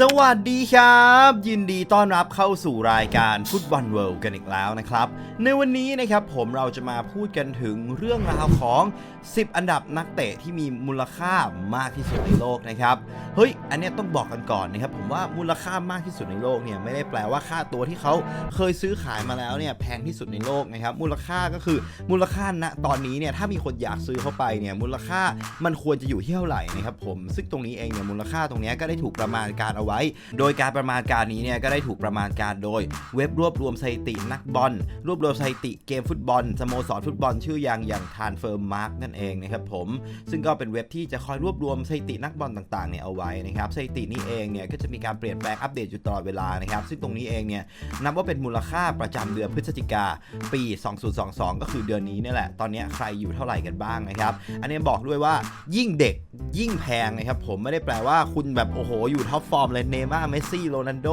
สวัสดีครับ ยินดีต้อนรับเข้าสู่รายการฟุตบอลเวิลด์กันอีกแล้วนะครับ ในวันนี้นะครับผมเราจะมาพูดกันถึงเรื่องราวของ 10 อันดับนักเตะที่มีมูลค่ามากที่สุดในโลกนะครับเฮ้ยอันนี้ต้องบอกกันก่อนนะครับผมว่ามูลค่ามากที่สุดในโลกเนี่ยไม่ได้แปลว่าค่าตัวที่เขาเคยซื้อขายมาแล้วเนี่ยแพงที่สุดในโลกนะครับมูลค่าก็คือมูลค่าณตอนนี้เนี่ยถ้ามีคนอยากซื้อเข้าไปเนี่ยมูลค่ามันควรจะอยู่ที่เท่าไหร่นะครับผมซึ่งตรงนี้เองเนี่ยมูลค่าตรงนี้ก็ได้ถูกประมาณการเอาไว้ โดยการประมาณการนี้เนี่ยก็ได้ถูกประมาณการโดย เว็บรวบรวมสถิตินักบอล รวบรวมสถิติเกมฟุตบอลสโมสรฟุตบอลชื่อย่างอย่างทานเฟิร์มมาร์กนั่นเองนะครับผม ซึ่งก็เป็นเว็บที่จะคอยรวบรวมสถิตินักบอลต่างๆเนี่ยเอาไว้นะครับสถิตินี้เองเนี่ยก็จะมีการเปลี่ยนแปลงอัปเดตอยู่ตลอดเวลานะครับซึ่งตรงนี้เองเนี่ยนับว่าเป็นมูลค่าประจำเดือนพฤศจิกาปี 2022 ก็คือเดือนนี้นี่แหละ ตอนนี้ใครอยู่เท่าไหร่กันบ้างนะครับ อันนี้บอกด้วยว่ายิ่งเด็กยิ่งแพงนะครับผมไม่ได้แปลว่าคุณแบบโอ้โหอยู่ท็อปฟอร์มเลยเนม่าเมสซี่โรนัลโด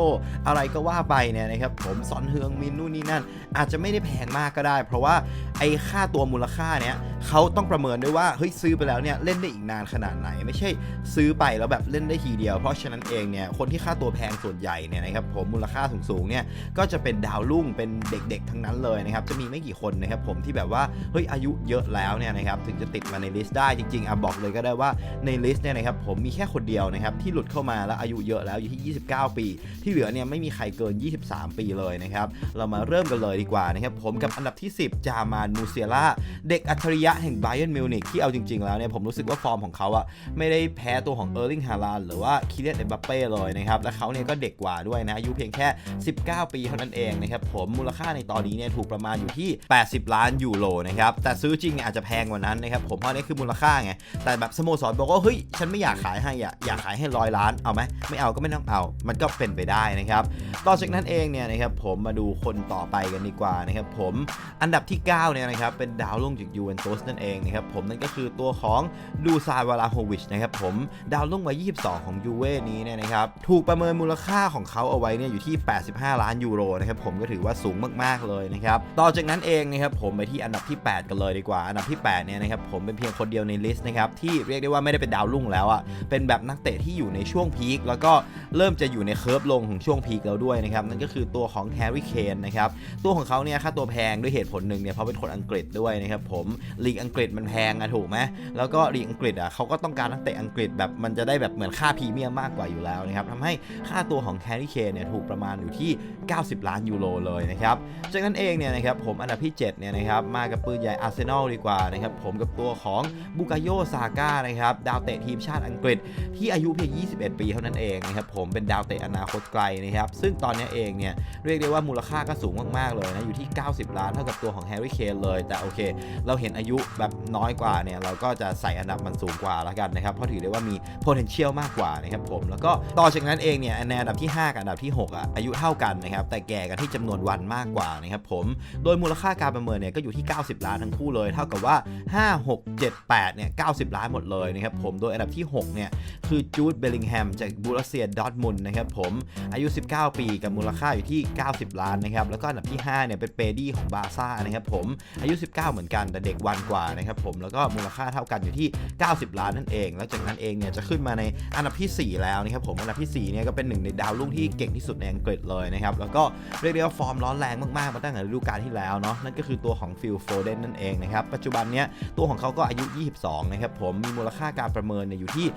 อะไรก็ว่าไปเนี่ยนะครับผมซอนเฮืองมินนู่นนี่นั่น อาจจะไม่ได้แพงมากก็ได้ เพราะว่าไอ้ค่าตัวมูลค่าเนี้ยเขาต้องประเมินด้วยว่าเฮ้ยซื้อไปแล้วเนี่ยเล่นได้อีกนานขนาดไหน ไม่ใช่ซื้อไปแล้วแบบเล่นได้ทีเดียว เพราะฉะนั้นเองเนี่ยคนที่ค่าตัวแพงส่วนใหญ่เนี่ยนะครับผมมูลค่าสูงๆเนี่ยก็จะเป็นดาวรุ่งเป็นเด็กๆ ทั้งนั้นเลยนะครับจะมีไม่กี่คนนะครับผมที่แบบว่าเฮ้ยอายุเยอะแล้วเนี่ยนะครับถึงจะติดมาในลิสต์ได้จริงๆอะบอกเลยก็ได้ว่าในลิสต์เนี่ยนะครับผมมีแค่คนเดียวนะครับที่หลุดเข้ามาแล้วอายุเยอะแล้วอยู่ที่ 29 ปี ที่เหลือเนี่ยไม่มีใครเกิน 23 ปีเลยนะครับ เรามาเริ่มกันเลยดีกว่านะครับ ผมกับอันดับที่ 10 จามานมูเซียล่า เด็กอัจฉริยะแห่งไบเ e นมิวนิกที่เอาจริง ๆ แล้วเนี่ยผมรู้สึกว่าฟอร์มของเขาอะไม่ได้แพ้ตัวของเออร์ลิงฮาลานหรือว่าคิเลียนเอ็มบัปเป้เลยนะครับ และเขาเนี่ยก็เด็กกว่าด้วยนะอายุเพียงแค่ 19 ปีเท่านั้นเองนะครับผมมูลค่าในตอนนี้เนี่ยถูกประมาณอยู่ที่ 80 ล้านยูโรนะครับแต่ซื้อจริงเนี่ยอาจจะแพงกว่านั้นนะครับผมเพราะนี่คือมูลค่าไงแต่แบบสโมสรบอกว่าเฮ้ยฉันไม่อยากขายให้อะอยากขายให้ร้อยล้านเอาไหมไม่เอาก็ไม่ต้องเอา มันก็เป็นไปได้นะครับ ต่อจากนั้นเองเนี่ยนะครับผมมาดูคนต่อไปกันดีกว่านะครับผมอันดับที่ 9 เนี่ยนะครับเป็นดาวรุ่งจากยูเวนตุสนั่นเองนะครับผมนั่นก็คือตัวของดูซาวาลาโฮวิชนะครับผมดาวรุ่งวัย22 ของยูเว่นี้เนี่ยนะครับถูกประเมินมูลค่าของเขาเอาไว้เนี่ยอยู่ที่ 85 ล้านยูโรนะครับผมก็ถือว่าสูงมากๆเลยนะครับต่อจากนั้นเองนะครับผมไปที่อันดับที่ 8 กันเลยดีกว่า อันดับที่ 8 เนี่ยนะครับผมเป็นเพียงคนเดียวในลิสต์นะครับที่เรียกได้ว่าไม่ได้เป็นดาวรุ่งแล้วอะ่ะเป็นแบบนักเตะที่อยู่ในช่วงพีคแล้วก็เริ่มจะอยู่ในเคิร์ฟลงของช่วงพีคแล้วด้วยนะครับ นั่นก็คือตัวของแฮร์รี่เคนนะครับ ตัวของเขาเนี่ยค่าตัวแพงด้วยเหตุผลหนึ่งเนี่ยเพราะเป็นคนอังกฤษด้วยนะครับผมลีกอังกฤษมันแพงอะถูกไหมแล้วก็ลีกอังกฤษอะเขาก็ต้องการนักเตะอังกฤษแบบมันจะได้แบบเหมือนค่าพรีเมียมมากกว่าอยู่แล้วนะครับทำให้ค่าตัวของแฮร์รี่เคนเนี่ยถูกประมาณอยู่ที่ 90 ล้านยูโรเลยนะครับจากนั้นเองเนี่ยนะครับผมอันดับที่7เนี่ยนะครับมากับปืนใหญ่อาร์เซนอลดีกว่านะครับผมกับตัวของบุกาโยซาก้านะครับดาวเตะทีมชาติอังกฤษที่อายุเพียง 21 ปีเท่านั้นเองนะครับผมเป็นดาวเตะอนาคตไกลนะครับ ซึ่งตอนนี้เองเนี่ยเรียกได้ว่ามูลค่าก็สูงมากๆเลยนะอยู่ที่ 90 ล้านเท่ากับตัวของแฮร์รี่เคนเลย แต่โอเค เราเห็นอายุแบบน้อยกว่าเนี่ยเราก็จะใส่อันดับมันสูงกว่าแล้วกันนะครับเพราะถือได้ว่ามี potential มากกว่านะครับผมแล้วก็ต่อจากนั้นเองเนี่ยในอันดับที่ 5 กับอันดับที่ 6อะอายุเท่ากันนะครับแต่แก่กันที่จำนวนวันมากกว่านะครับผมโดยมูลค่าการประเมินเนี่ยก็อยู่ที่ 90 ล้านทั้งคู่เลย เท่ากับว่า 5 6 7 8เนี่ย90 ล้านหมดเลยนะครับผมโดยอันดับที่6เนี่ยคือจูดเบลลิงแฮมจากบูรัสเซียดอทมุนนะครับผมอายุ 19 ปีกับมูลค่าอยู่ที่ 90 ล้านนะครับแล้วก็อันดับที่5เนี่ยเป็นเปดี้ของบาซ่านะครับผมอายุ 19 เหมือนกันแต่เด็กวันกว่านะครับผมแล้วก็มูลค่าเท่ากันอยู่ที่ 90 ล้านนั่นเอง แล้วจากนั้นเองเนี่ยจะขึ้นมาในอันดับที่ 4 แล้วนะครับผมอันดับทีสี่4เนี่ยก็เป็นหนึ่งในดาวรุ่งที่เก่งที่สุดในอังกฤษเลยนะครับแล้วก็เรียกได้ว่าฟอร์มร้อนแรงมากๆมาตั้งแต่ฤดูกาลที่แล้วเนาะนั่นก็คือตัวของฟิลโฟเดนนั่นเองนะครับปัจจุบันเนี้ยตัวของเขาก็อายุ 22 นะครับผมมีมูลค่าการประเมินเนี่ยอยู่ที่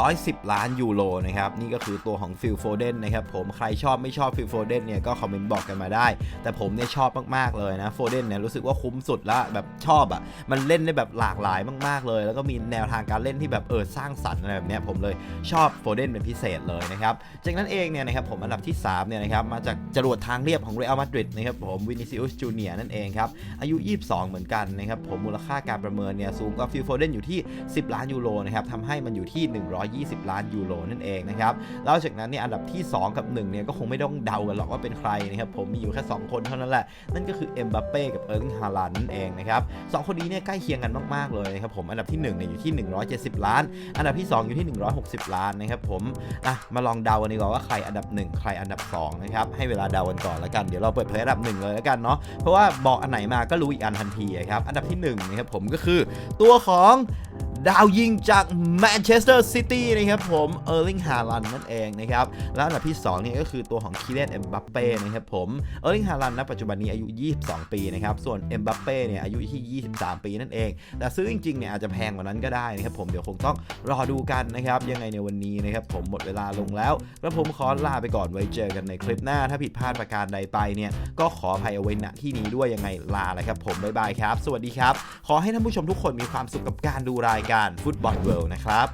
110 ล้านยูโรนะครับนี่ก็คือตัวของฟิลโฟเดนนะครับผมใครชอบไม่ชอบฟิลโฟเดนเนี่ยก็คอมเมนต์บอกกันมาได้ แต่ผมเนี่ยชอบมากๆเลยนะโฟเดนเนี่ยรู้สึกว่าคุ้มสุดละแบบชอบอะ่ะมันเล่นได้แบบหลากหลายมากๆเลย แล้วก็มีแนวทางการเล่นที่แบบเออสร้างสรรค์อะไรแบบเนี้ยผมเลยชอบโฟเดนเป็นพิเศษเลยนะครับจากนั้นเองเนี่ยนะครับผมอันดับที่3เนี่ยนะครับมาจากจรวดทางเรียบของเรอัลมาดริดนะครับผมวินิซิอุสจูเนียนั่นเองครับอายุ 22 เหมือนกันนะครับผมมูลค่าการประเมินเนี่ยสูงกว่าฟิลโฟเดนอยู่ที่ 10 ล้านยูโรนะครับทำให้มันอยู่ที่ 120 ล้านยูโรนั่นเองนะครับแล้วจากนั้นเนี่ยอันดับที่ 2 กับ1เนี่ยก็คงไม่ต้องเดากันหรอกว่าเป็นใครนะครับผมมีอยู่แค่ 2 คนเท่านั้นแหละ นั่นก็คือเอ็มบัปเป้กับเออร์ลิงฮาลานนั่นเองนะครับสองคนนี้เนี่ยใกล้เคียงกันมากๆเลยนะครับผมอันดับที่1เนี่ยอยู่ที่ 170 ล้าน อันดับที่ 2 อยู่ที่ 160 ล้านนะครับผมอะมาลองเดากันดีกว่าว่าใครอันดับ 1 ใครอันดับ2นะครับให้เวลาเดากันก่อนแล้วกันเดี๋ยวเราเปิดเผยอันดับ 1 เลยแล้วกันเนาะเพราะว่าบอกอันไหนมาก็รู้อีกอันทันทีครับอันดับที่1นะครับผมก็คือตัวของ ดาวยิงจากแมนเชสเตอร์ซิตี้นะครับผมเออร์ลิงฮาลันนั่นเองนะครับ แล้วอันดับที่2นี่ก็คือตัวของคิเลนเอ็มบัปเป้นะครับผมเออร์ลิงฮาลันณปัจจุบันนี้อายุ 22 ปีนะครับ ส่วนเอ็มบัปเป้เนี่ยอายุที่ 23 ปีนั่นเอง แต่ซื้อจริงๆเนี่ยอาจจะแพงกว่านั้นก็ได้นะครับผมเดี๋ยวคงต้องรอดูกันนะครับ ยังไงในวันนี้นะครับผมหมดเวลาลงแล้วแล้วผมขอลาไปก่อนไว้เจอกันในคลิปหน้า ถ้าผิดพลาดประการใดไปเนี่ยก็ขออภัยเอาไว้ณที่นี้ด้วยยังไงลาเลยครับผมบ๊ายบายครับ สวัสดีครับ ขอให้ท่านผู้ชมทุกคนมีความสุขกับการดูรายการฟุตบอลเวิลด์นะครับ